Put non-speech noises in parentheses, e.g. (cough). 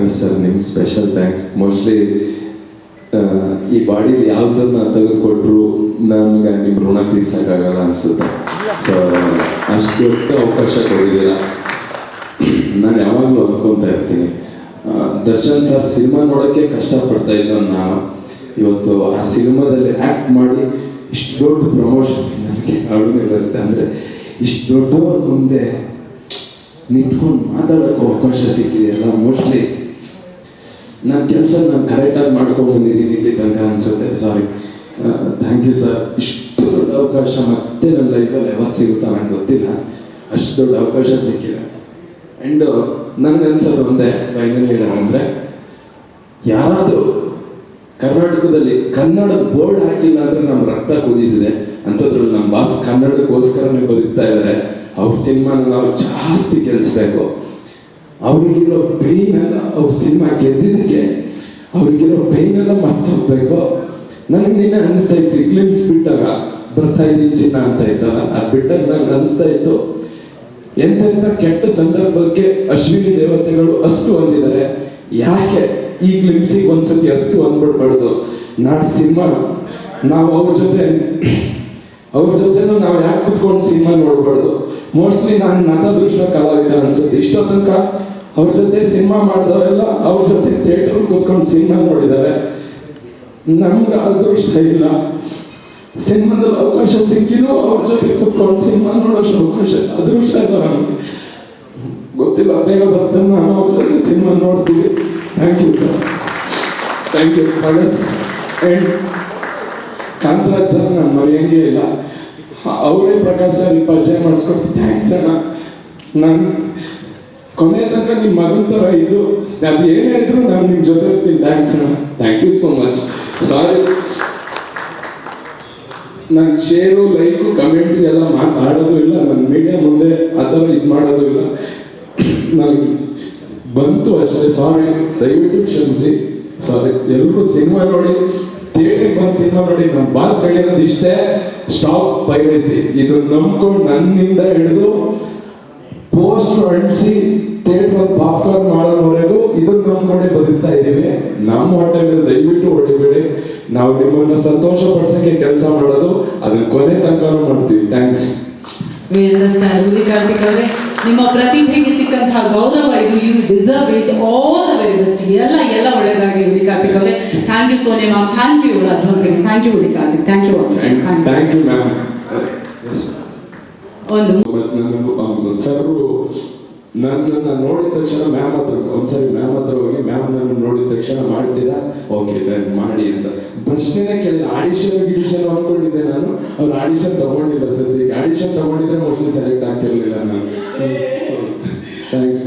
Nagesh sir, ನಿಮ್ಗೆ special thanks mostly ಈ bodily ಯಾವುದನ್ನ ತೆಗೆದುಕೊಟ್ರು ನಮ್ಗೆ ನಿಮ್ಮ ಋಣ ತೀರ್ಸೋಕ್ಕಾಗಲ್ಲ ಅನಿಸುತ್ತೆ. ಸೊ ಅಷ್ಟು ದೊಡ್ಡ ಅವಕಾಶ ಕೊಡಿದ್ದೀರ ನಾನು ಯಾವಾಗಲೂ ಅನ್ಕೊತಾ ಇರ್ತೀನಿ. ದರ್ಶನ್ ಸರ್, ಸಿನಿಮಾ ನೋಡೋಕ್ಕೆ ಕಷ್ಟಪಡ್ತಾ ಇದ್ದ ನಾನು. ಇವತ್ತು ಆ ಸಿನಿಮಾದಲ್ಲಿ ಆ್ಯಕ್ಟ್ ಮಾಡಿ ಇಷ್ಟು ದೊಡ್ಡ ಪ್ರಮೋಷನ್ ನನಗೆ ಅಡುಗೆ ಬರುತ್ತೆ. ಅಂದರೆ ಇಷ್ಟು ದೊಡ್ಡವ್ರ ಮುಂದೆ ನಿಂತ್ಕೊಂಡು ಮಾತಾಡೋಕ್ಕೆ ಅವಕಾಶ ಸಿಕ್ಕಿದೆಯಲ್ಲ ಮೋಸ್ಟ್ಲಿ ನನ್ನ ಕೆಲಸ ನಾನು ಕರೆಕ್ಟಾಗಿ ಮಾಡ್ಕೊಂಡು ಬಂದಿದ್ದೀನಿ ಇಲ್ಲಿ ತನಕ ಅನಿಸುತ್ತೆ. ಸಾರಿ ಥ್ಯಾಂಕ್ ಯು ಸರ್ ಇಷ್ಟು ದೊಡ್ಡ ಅವಕಾಶ ಮತ್ತೆ ನನ್ನ ಲೈಫಲ್ಲಿ ಯಾವತ್ತು ಸಿಗುತ್ತಾ ನನಗೆ ಗೊತ್ತಿಲ್ಲ. ಅಷ್ಟು ದೊಡ್ಡ ಅವಕಾಶ ಸಿಕ್ಕಿದೆ ಆ್ಯಂಡ್ ನನಗನ್ಸೋದು ಒಂದೇ ಫೈನಲ್ ಹೇಳೋದಂದರೆ, ಯಾರಾದರೂ ಕರ್ನಾಟಕದಲ್ಲಿ ಕನ್ನಡದ ಬೋರ್ಡ್ ಹಾಕಿಲ್ಲ ಅಂದರೆ ನಮ್ಮ ರಕ್ತ ಕುದೀತಿದೆ ಅಂಥದ್ರಲ್ಲಿ ನಮ್ಮ ಬಾಸ್ ಕನ್ನಡಕ್ಕೋಸ್ಕರನೇ ಬದುಕ್ತಾ ಇದ್ದಾರೆ ಅವ್ರ ಸಿನಿಮಾನ ನಾವು ಜಾಸ್ತಿ ಗೆಲ್ಲಿಸ್ಬೇಕು ಅವರಿಗಿರೋ ಪೇಯ್ನ್ ಎಲ್ಲ ಅವ್ರ ಸಿನಿಮಾ ಗೆದ್ದಿದ್ದಕ್ಕೆ, ಅವ್ರಿಗಿರೋ ಪೇಯ್ನ್ ಎಲ್ಲ ಮರ್ತೋಗ್ಬೇಕು. ನನಗೆ ನಿನ್ನೆ ಅನಿಸ್ತಾ ಇತ್ತು ಕ್ಲಿಪ್ಸ್ ಬಿಟ್ಟಾಗ ಬರ್ತಾ ಇದ್ದೀನಿ ಚಿನ್ನ ಅಂತ ಇದ್ದಾಗ. ಅದು ಬಿಟ್ಟಾಗ ನಂಗೆ ಅನಿಸ್ತಾ ಇತ್ತು ಎಂತೆಂಥ ಕೆಟ್ಟ ಸಂದರ್ಭಕ್ಕೆ ಅಶ್ವಿನಿ ದೇವತೆಗಳು ಅಷ್ಟು ಅಂದಿದ್ದಾರೆ. ಯಾಕೆ ಈ ಕ್ಲಿಮ್ಸಿಗೆ ಒಂದ್ಸತಿ ಅಷ್ಟು ಅಂದ್ಬಿಡ್ಬಾರ್ದು? ನಾಡ ಸಿನಿಮಾ ನಾವು ಅವ್ರ ಜೊತೆ ಅವ್ರ ಜೊತೆನೂ ನಾವು ಯಾಕೆ ಕುತ್ಕೊಂಡು ಸಿನಿಮಾ ನೋಡ್ಬಾರ್ದು? ಮೋಸ್ಟ್ಲಿ ನಾನು ನತದೃಷ್ಟ ಕಲಾವಿದ ಅನ್ಸುತ್ತೆ. ಇಷ್ಟೋ ತನಕ ಅವ್ರ ಜೊತೆ ಸಿನಿಮಾ ಮಾಡಿದವರೆಲ್ಲ ಅವ್ರ ಜೊತೆ ಥಿಯೇಟರ್ ಕುತ್ಕೊಂಡು ಸಿನಿಮಾ ನೋಡಿದ್ದಾರೆ. ನಮ್ಗೆ ಅದೃಷ್ಟ ಇಲ್ಲ. ಸಿನಿಮಾದಲ್ಲಿ ಅವಕಾಶ ಸಿಕ್ಕಿನೂ ಅವ್ರ ಜೊತೆ ಕುತ್ಕೊಂಡು ಸಿನಿಮಾ ನೋಡೋಷ್ಟು ಅವಕಾಶ, ಅದೃಷ್ಟ ಇಲ್ಲ ನಮಗೆ. ಗೊತ್ತಿಲ್ಲ, ಬೇಗ ಬರ್ತದೆ ನಾನು, ಅವ್ರ ಜೊತೆ ಸಿನಿಮಾ ನೋಡ್ತೀವಿ. Thank you sir thank you ಪ್ರಗಸ್ and Kantharaj sir, ನಾನು ಮರೆಯಂಗೆ ಇಲ್ಲ. ಅವರೇ ಪ್ರಕಾಶ್ ಸರ್, ಈ ಪರಿಚಯ ಮಾಡಿಸ್ಕೊಂಡು ಥ್ಯಾಂಕ್ಸ್ ಅಣ್ಣ. ನಾನು ಕೊನೆ ತನಕ ನಿಮ್ಮ ಮಗನ ಥರ ಇದ್ದು, ಅದು ಏನೇ ಇದ್ರು ನಾನು ನಿಮ್ಮ ಜೊತೆ ಇರ್ತೀನಿ. ಥ್ಯಾಂಕ್ಸ್ ಅಣ್ಣ. Thank you so much. Sorry. ನನ್ನ ಶೇರು ಲೈಕು ಕಮೆಂಟ್ ಎಲ್ಲ ಮಾತಾಡೋದು ಇಲ್ಲ. ನನ್ನ ಮೀಡಿಯಾ ಮುಂದೆ ಅಥವಾ ಇದು ಮಾಡೋದು ಇಲ್ಲ. ನನಗೆ ಬಂತು ಅಷ್ಟೇ. ಸಾರಿ. ದಯವಿಟ್ಟು ಕ್ಷಮಿಸಿ. ಸಾರಿ. ಎಲ್ಲರೂ ಸಿನಿಮಾ ನೋಡಿ. ಬಂದು ಸಿನಿಮಾ ನೋಡಿ ನಮ್ಮ ಬಾಸ್ ಹೇಳಿರೋದು ಇಷ್ಟೇ ಸ್ಟಾಪ್ ಪೈರಸಿ ಇದು ನಂಬ್ಕೊಂಡು ನನ್ನಿಂದ ಹಿಡಿದು ಪೋಸ್ಟ್ ಅಂಟಿಸಿ ಥಿಯೇಟರ್ ಪಾಪ್ಕಾರ್ನ್ ಮಾಡೋವರೆಗೂ ಇದನ್ನ ನಂಬ್ಕೊಂಡೇ ಬದುಕ್ತಾ ಇದ್ದೀವಿ ನಮ್ಮ ಹೊಟ್ಟೆ ಮೇಲೆ ದಯವಿಟ್ಟು ಹೊಡಿಬೇಡಿ. ನಾವು ನಿಮ್ಮನ್ನು ಸಂತೋಷ ಪಡಿಸೋಕ್ಕೆ ಕೆಲಸ ಮಾಡೋದು, ಅದನ್ನ ಕೊನೆ ತನಕ ಮಾಡ್ತೀವಿ. ಥ್ಯಾಂಕ್ಸ್ ವಿ ಅಂಡರ್ಸ್ಟ್ಯಾಂಡ್ ಹುಲಿ ಕಾರ್ತಿಕ್ ಅವರೇ ನಿಮ್ಮ ಪ್ರತಿಭೆಗೆ ಸಿಕ್ಕಂತಹ ಗೌರವ ಇದು you deserve it all the very best ಎಲ್ಲ ಎಲ್ಲ ಒಳ್ಳೇದಾಗಲಿ ಹುಲಿ ಕಾರ್ತಿಕ್ ಅವರೇ thank you Sonia ma'am thank you advance thank you Huli Karthik thank you thank you thank you ma'am ಒಂದು ನನಗೂ ಸರ್ ನನ್ನನ್ನು ನೋಡಿದ ತಕ್ಷಣ ಮ್ಯಾಮ್ ಹತ್ರ ಒಂದ್ಸರಿ ಮ್ಯಾಮ್ ಹತ್ರ ಹೋಗಿ ಮ್ಯಾಮ್ ನನ್ನ ನೋಡಿದ ತಕ್ಷಣ ಮಾಡ್ತೀರಾ? ಓಕೆ ಡನ್ ಮಾಡಿ ಅಂತ. ಪ್ರಶ್ನೆನೇ ಕೇಳಿದ ಆಡಿಷನ್ ಗಿಡಿಷನ್ ಅನ್ಕೊಂಡಿದ್ದೆ ನಾನು. ಅವ್ರು ಆಡಿಷನ್ ತಗೊಂಡಿಲ್ಲ ಸದ್ಯಕ್ಕೆ ಆಡಿಷನ್ ತಗೊಂಡಿದ್ರೆ ಮೋಸ್ಟ್ಲಿ ಸೆಲೆಕ್ಟ್ ಆಗ್ತಿರ್ಲಿಲ್ಲ ನಾನು. (laughs) ಥ್ಯಾಂಕ್ಸ್